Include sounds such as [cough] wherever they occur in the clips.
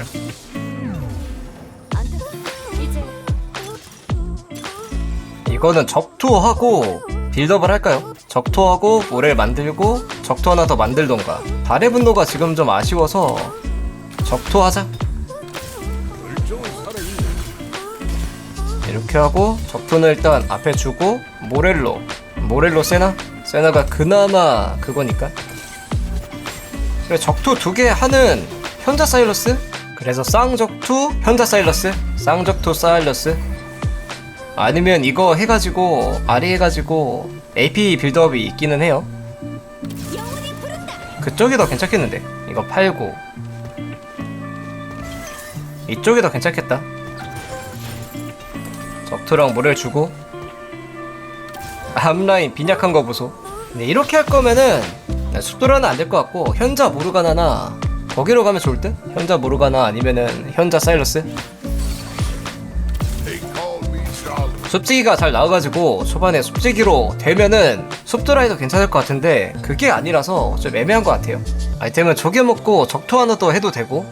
아니야. 이거는 적토하고 빌드업을 할까요? 적토하고 모래를 만들고 적토 하나 더 만들던가 달의 분노가 지금 좀 아쉬워서 적토하자 이렇게 하고 적토는 일단 앞에 주고 모렐로 모렐로 세나? 세나가 그나마 그거니까 적토 두개 하는 현자 사일러스? 그래서 쌍적투 현자 사일러스 쌍적투 사일러스 아니면 이거 해가지고 아리 해가지고 AP 빌드업이 있기는 해요. 그쪽이 더 괜찮겠는데 이거 팔고 이쪽이 더 괜찮겠다. 적투랑 물을 주고 앞라인 빈약한 거 보소. 근데 이렇게 할 거면은 숫도라는 안 될 것 같고 현자 모르가나나 거기로 가면 좋을 듯? 현자 모르가나 아니면은 현자 사일러스? 숲지기가 잘 나와가지고 초반에 숲지기로 되면은 숲드라이도 괜찮을 것 같은데 그게 아니라서 좀 애매한 것 같아요. 아이템은 조개 먹고 적토 하나 더 해도 되고.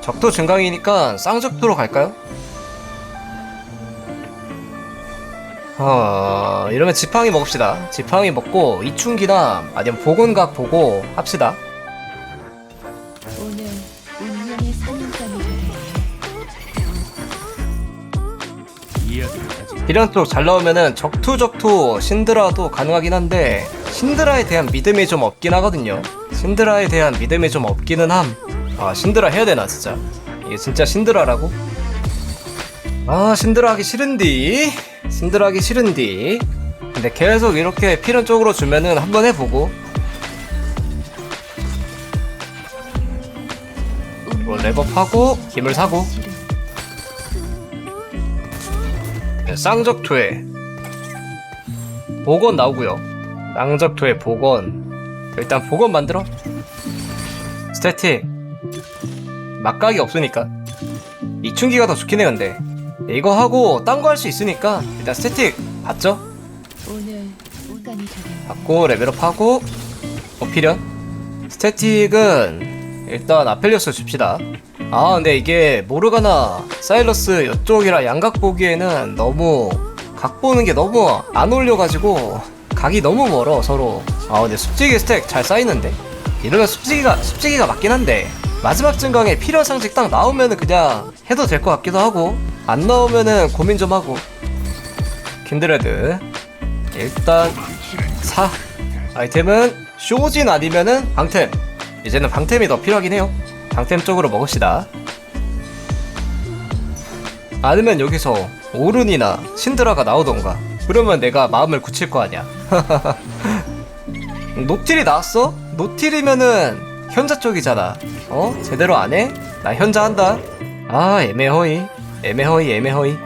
적토 증강이니까 쌍적토로 갈까요? 어 이러면 지팡이 먹읍시다. 지팡이 먹고 이충기나 아니면 보건각 보고 합시다 비련 쪽잘 나오면은 적투 적투 신드라도 가능하긴 한데 신드라에 대한 믿음이 좀 없긴 하거든요. 신드라에 대한 믿음이 좀 없기는 함. 아 신드라 해야 되나 진짜? 이게 진짜 신드라라고? 아 신드라 하기 싫은디. 신드라 하기 싫은디. 근데 계속 이렇게 필연 쪽으로 주면은 한번 해보고 뭐 랩업하고 힘을 사고 네, 쌍적투에 복원 나오고요. 쌍적투에 복원. 일단 복원 만들어. 스태틱. 막각이 없으니까. 이충기가 더 좋긴 해 근데. 이거 하고 딴 거 할 수 있으니까 일단 스태틱 되겠네. 받고 레벨업하고 어필연. 스태틱은 일단 아펠리오스 줍시다. 아 근데 이게 모르가나 사일러스 이쪽이랑 양각 보기에는 너무 각 보는 게 너무 안 어울려가지고 각이 너무 멀어 서로. 아 근데 숲지기 스택 잘 쌓이는데. 이러면 숲지기가 숲지기가 맞긴 한데 마지막 증강에 필요한 상식 딱 나오면은 그냥 해도 될 것 같기도 하고 안 나오면은 고민 좀 하고. 킨드레드. 일단 사 아이템은 쇼진 아니면은 방템. 이제는 방템이 더 필요하긴 해요 방템 쪽으로 먹읍시다. 아니면 여기서 오른이나 신드라가 나오던가. 그러면 내가 마음을 굳힐 거 아니야. [laughs] 노틸이 나왔어? 노틸이면은 현자 쪽이잖아. 어? 제대로 안 해? 나 현자 한다. 아 애매허이. 애매허이 애매허이.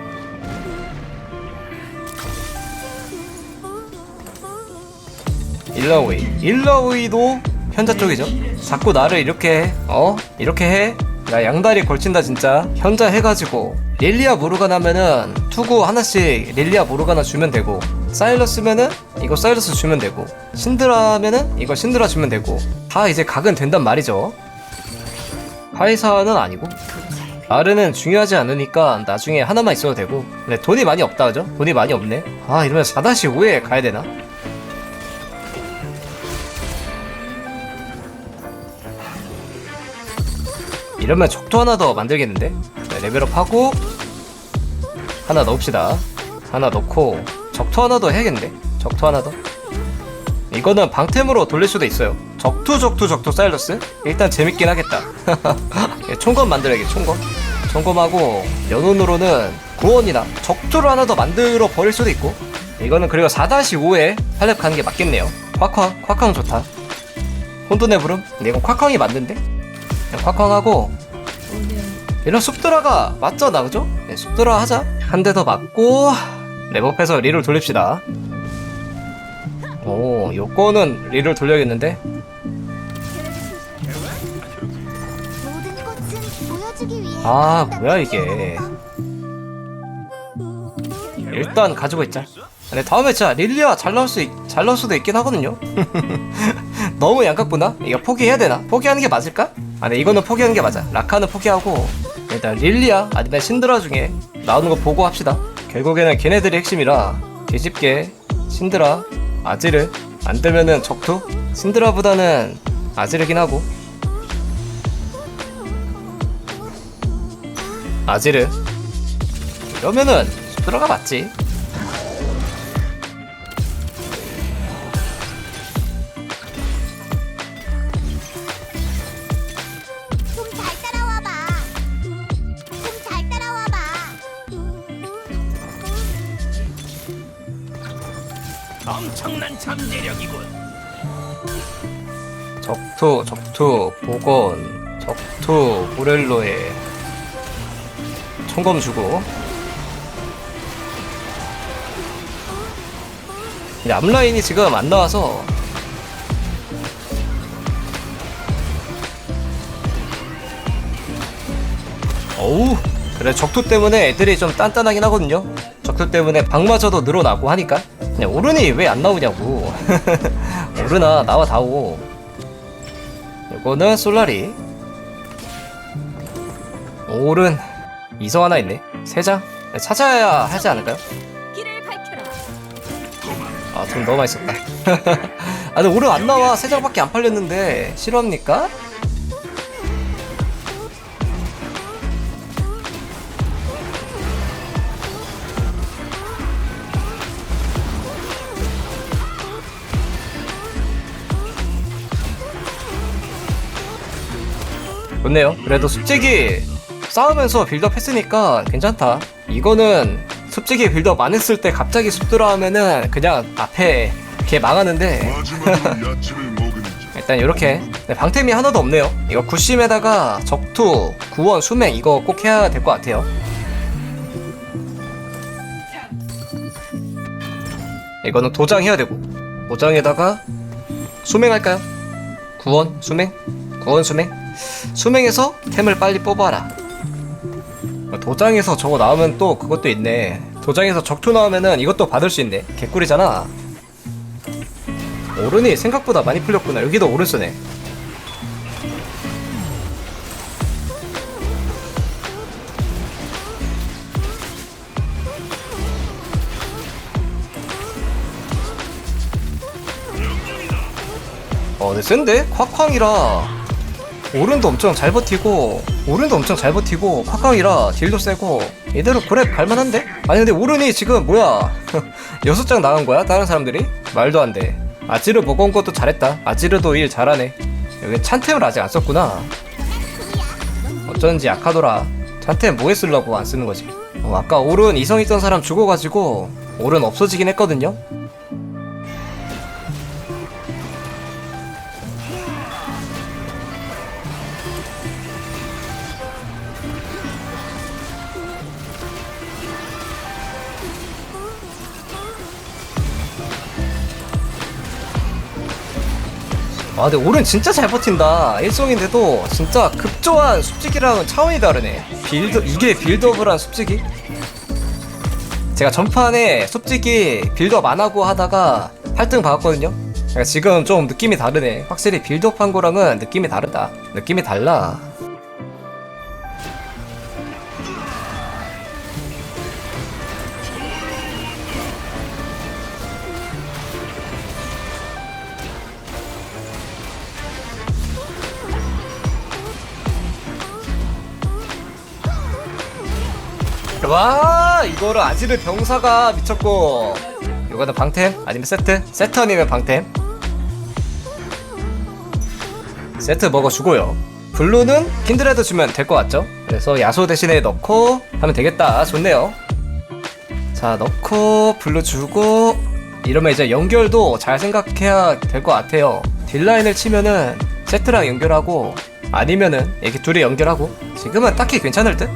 일라오이. 일라오이도 현자 쪽이죠 자꾸 나를 이렇게 해. 어? 이렇게 해? 나 양다리 걸친다 진짜 현자 해가지고 릴리아 모르가나면은 투구 하나씩 릴리아 모르가나 주면 되고 사일러스면은 이거 사일러스 주면 되고 신드라면은 이거 신드라 주면 되고 다 이제 각은 된단 말이죠 카이사는 아니고 아르는 중요하지 않으니까 나중에 하나만 있어도 되고 근데 돈이 많이 없다 그죠? 돈이 많이 없네 아 이러면 4-5에 가야 되나? 이러면 적토 하나 더 만들겠는데? 네, 레벨업 하고 하나 넣읍시다. 하나 넣고 적토 하나 더 해야겠는데? 적토 하나 더. 이거는 방템으로 돌릴 수도 있어요. 적투 적투 적투 사일러스? 일단 재밌긴 하겠다. [laughs] 예, 총검 만들어야겠 총검. 총검하고 연운으로는 구원이나 적투를 하나 더 만들어 버릴 수도 있고 이거는 그리고 4-5에 활력 가는 게 맞겠네요. 콱쾅 콱쾅 좋다. 혼돈의 부름? 근데 이건 콱쾅이 맞는데? 그냥 콱쾅하고 오늘 이런 숲드라가 맞잖아 그죠? 네, 숲드라 하자 한 대 더 맞고 랩업해서 릴을 돌립시다 오 요거는 릴을 돌려야겠는데 아 뭐야 이게 일단 가지고 있자 근데 다음에 진짜 릴리아 잘 나올 수, 있- 잘 나올 수도 있긴 하거든요 [laughs] 너무 양각보나? 이거 포기해야 되나? 포기하는 게 맞을까? 아, 네, 이거는 포기하는 게 맞아. 라카는 포기하고, 일단 릴리아 아니면 신드라 중에 나오는 거 보고 합시다. 결국에는 걔네들이 핵심이라, 뒤집게, 신드라, 아지르, 안 되면은 적투? 신드라보다는 아지르긴 하고. 아지르. 이러면은 신드라가 맞지. 엄청난 잠재력이군. 적투, 적투, 복원, 적투, 모렐로에 총검 주고. 근데 앞라인이 지금 안 나와서 어우 그래 적투 때문에 애들이 좀 단단하긴 하거든요 적투 때문에 방마저도 늘어나고 하니까 그냥 오른이 왜 안 나오냐고. [laughs] 오른아 나와 다오. 이거는 솔라리. 오른 이성 하나 있네. 세장? 찾아야 하지 않을까요? 길을 밝혀라. 아돈 너무 많이 썼다. [laughs] 아 근데 오른 안 나와. 세 장밖에 안 팔렸는데. 실화입니까? 좋네요. 그래도 숲지기 싸우면서 빌드업 했으니까 괜찮다. 이거는 숲지기 빌드업 안 했을 때 갑자기 숲 들어가면은 그냥 앞에 걔 망하는데. [laughs] 일단 이렇게. 네, 방템이 하나도 없네요. 이거 구심에다가 적투, 구원, 수맹 이거 꼭 해야 될 것 같아요. 이거는 도장 해야 되고. 도장에다가 수맹 할까요? 구원, 수맹? 구원, 수맹? 수맹에서 템을 빨리 뽑아라 도장에서 저거 나오면 또 그것도 있네 도장에서 적투 나오면은 이것도 받을 수 있네 개꿀이잖아 오른이 생각보다 많이 풀렸구나. 여기도 오른 쓰네. 어, 근데 센데? 콱쾅이라 오른도 엄청 잘 버티고 오른도 엄청 잘 버티고 콱쾅이라 딜도 세고 이대로 그래 갈만한데? 아니 근데 오른이 지금 뭐야 [laughs] 여섯 장 나간 거야? 다른 사람들이? 말도 안 돼. 아지르 보고 온 것도 잘했다. 아지르도 일 잘하네. 여기 찬템을 아직 안 썼구나. 어쩐지 약하더라. 찬템 뭐에 쓰려고 안 쓰는 거지? 어, 아까 오른 이성 있던 사람 죽어가지고 오른 없어지긴 했거든요. 아 근데 오른 진짜 잘 버틴다. 일성인데도 진짜 급조한 숲지기랑은 차원이 다르네. 빌드 이게 빌드업을 한 숲지기? 제가 전판에 숲지기 빌드업 안 하고 하다가 8등 받았거든요. 그러니까 지금 좀 느낌이 다르네. 확실히 빌드업 한 거랑은 느낌이 다르다. 느낌이 달라 와 이거를 아지르 병사가 미쳤고. 이거는 방템? 아니면 세트? 세트 아니면 방템? 세트 먹어주고요. 블루는 킨드레드 주면 될 것 같죠? 그래서 야소 대신에 넣고 하면 되겠다. 좋네요. 자 넣고 블루 주고. 이러면 이제 연결도 잘 생각해야 될 것 같아요. 딜라인을 치면은 세트랑 연결하고 아니면은 이렇게 둘이 연결하고. 지금은 딱히 괜찮을 듯?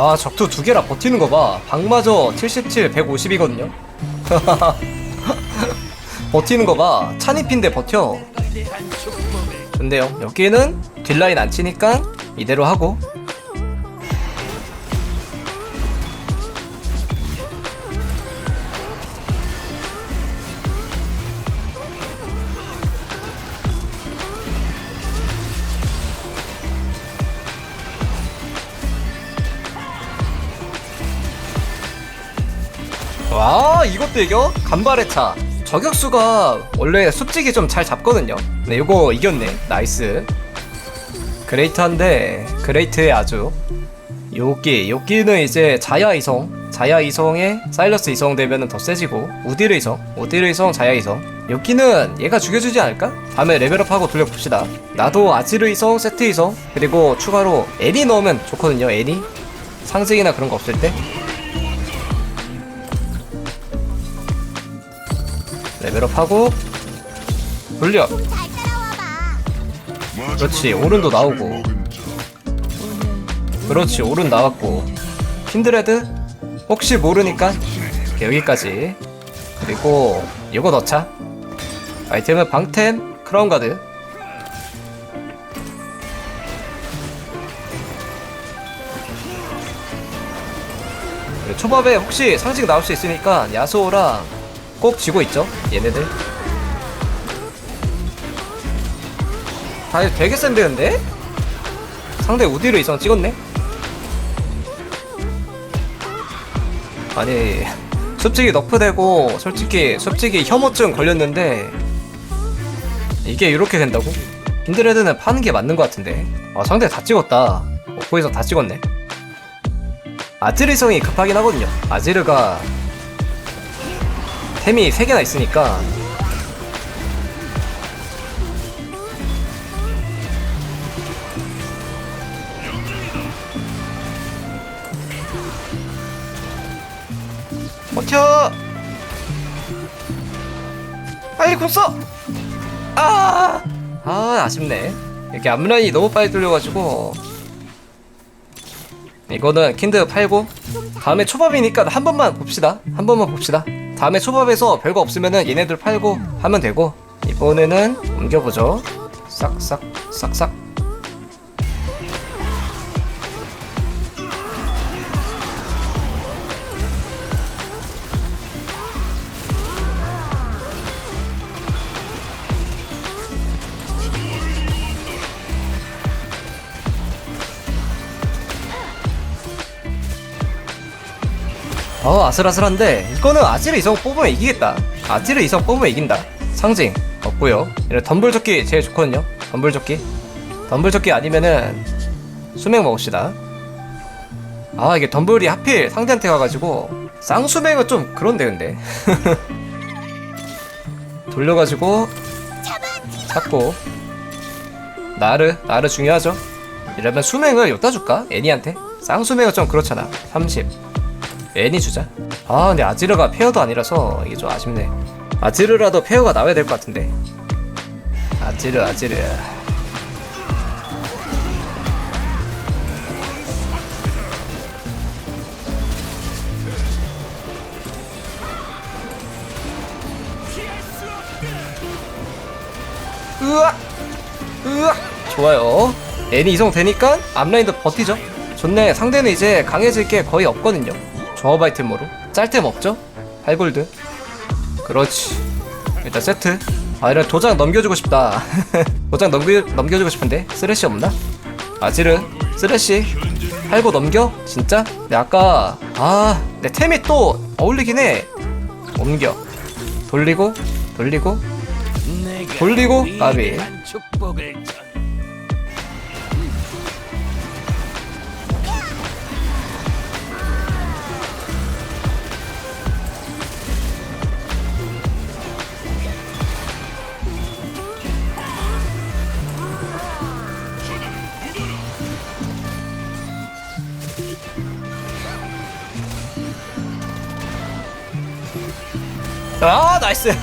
와 적투 두 개라 버티는 거 봐. 방마저 77, 150이거든요. [laughs] 버티는 거 봐 찬입인데 버텨 대한 축복을 근데요 여기는 딜라인 안 치니까 이대로 하고 와 이것도 이겨? 간발의 차. 저격수가 원래 숲지기 좀잘 잡거든요. 근데 이거 이겼네. 나이스. 그레이트한데 그레이트의 아주. 요끼 요끼는 이제 자야 이성. 자야 이성에 사일러스 이성 되면은 더 세지고 우디르 이성. 우디르 이성 자야 이성. 요끼는 얘가 죽여주지 않을까? 다음에 레벨업하고 돌려봅시다. 나도 아지르 이성 세트 이성 그리고 추가로 애니 넣으면 좋거든요 애니. 상징이나 그런 거 없을 때 레벨업하고 돌려. 그렇지, 오른도 나오고. 그렇지 오른 나왔고 킨드레드 혹시 모르니까 여기까지 그리고 이거 넣자 아이템은 방템 크라운가드 초밥에 혹시 상징 나올 수 있으니까 야소랑 꼭 쥐고 있죠 얘네들 아 되게 센데 근데? 상대 우디로 이성 찍었네? 아니 솔직히 너프되고 솔직히 솔직히 혐오증 걸렸는데 이게 이렇게 된다고? 힌드레드는 파는 게 맞는 것 같은데 아 상대 다 찍었다 오포에서 다 찍었네 아지르 성이 급하긴 하거든요 아지르가 템이 3개나 있으니까 버텨! 공 써! 아! 아, 아쉽네. 이렇게 앞라인이 너무 빨리 뚫려가지고. 이거는 킨드 팔고, 다음에 초밥이니까 한 번만 봅시다. 한 번만 봅시다. 다음에 초밥에서 별거 없으면은 얘네들 팔고 하면 되고, 이번에는 옮겨보죠. 싹싹, 싹싹. 어 아슬아슬한데 이거는 아지르 이성 뽑으면 이기겠다. 아지르 이성 뽑으면 이긴다. 상징 없고요. 이런 덤블조끼 제일 좋거든요. 덤블조끼. 덤블조끼 아니면은 수맥 먹읍시다. 아 이게 덤블이 하필 상대한테 가가지고 쌍수맥은 좀 그런데 근데. [laughs] 돌려가지고 찾고. 나르 나르 중요하죠. 이러면 수맹을 여따 줄까? 애니한테? 쌍수맹은 좀 그렇잖아. 30 애니 주자. 아 근데 아지르가 페어도 아니라서 이게 좀 아쉽네. 아지르라도 페어가 나와야 될 것 같은데. 아지르 아지르. 으악 으악 좋아요. 애니 이성 되니까 앞라인도 버티죠. 좋네. 상대는 이제 강해질 게 거의 없거든요 조합 아이템으로. 짤템 없죠? 8골드. 그렇지. 일단 세트. 아 이런 도장 넘겨주고 싶다. [laughs] 도장 넘겨, 넘겨주고 싶은데 쓰레쉬 없나? 아지르 쓰레쉬. 팔고 넘겨? 진짜? 근데 아까. 아내 템이 또 어울리긴 해. 옮겨. 돌리고 돌리고. 돌리고, 까비. 나이스. [laughs]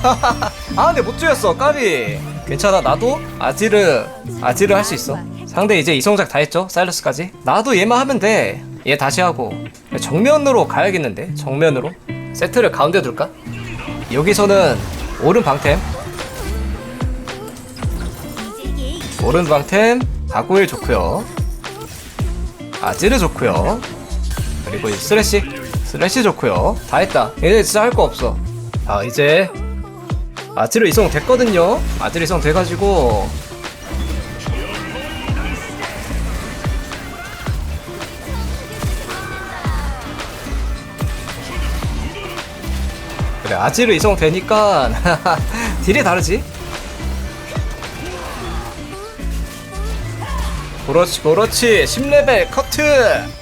아 근데 못 죽였어 까비. 괜찮아 나도 아지르 아지르 할 수 있어. 상대 이제 이성작 다 했죠 사일러스까지. 나도 얘만 하면 돼얘 다시 하고. 정면으로 가야겠는데 정면으로. 세트를 가운데 둘까? 여기서는 오른 방템. 오른 방템 가구일 좋고요. 아지르 좋고요. 그리고 이 쓰레쉬 쓰레쉬 좋고요. 다 했다. 이제 진짜 할 거 없어 아 이제 아지르 이성 됐거든요. 아지르 이성 돼가지고. 그래 아지르 이성 되니까 [laughs] 딜이 다르지? 그렇지 그렇지. 10레벨 커트.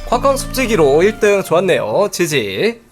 ኳ컨 섭지기로 1등 좋았네요. 지지